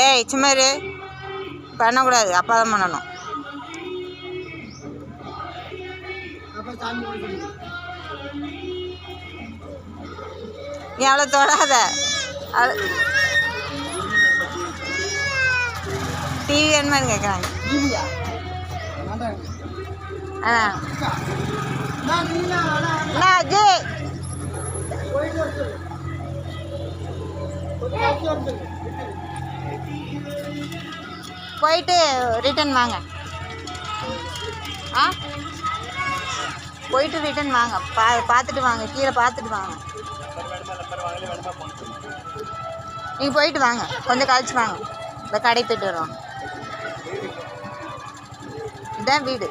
ஏய் சும்மா இரு. பண்ணக்கூடாது. அப்பா தான் பண்ணணும். நீ அவ்வளோ தொடாத. டிவி வேணுமான்னு கேட்குறாங்க ஆ. நான் நீனா போயிட்டு ரிட்டன் வாங்க. ஆ? போயிட்டு ரிட்டர்ன் வாங்க. பா பார்த்துட்டு வாங்க. கீழே பார்த்துட்டு வாங்க. நீங்கள் போயிட்டு வாங்க. கொஞ்சம் கழிச்சு வாங்க. இந்த கடை போயிட்டு வருவாங்க இதான் வீடு.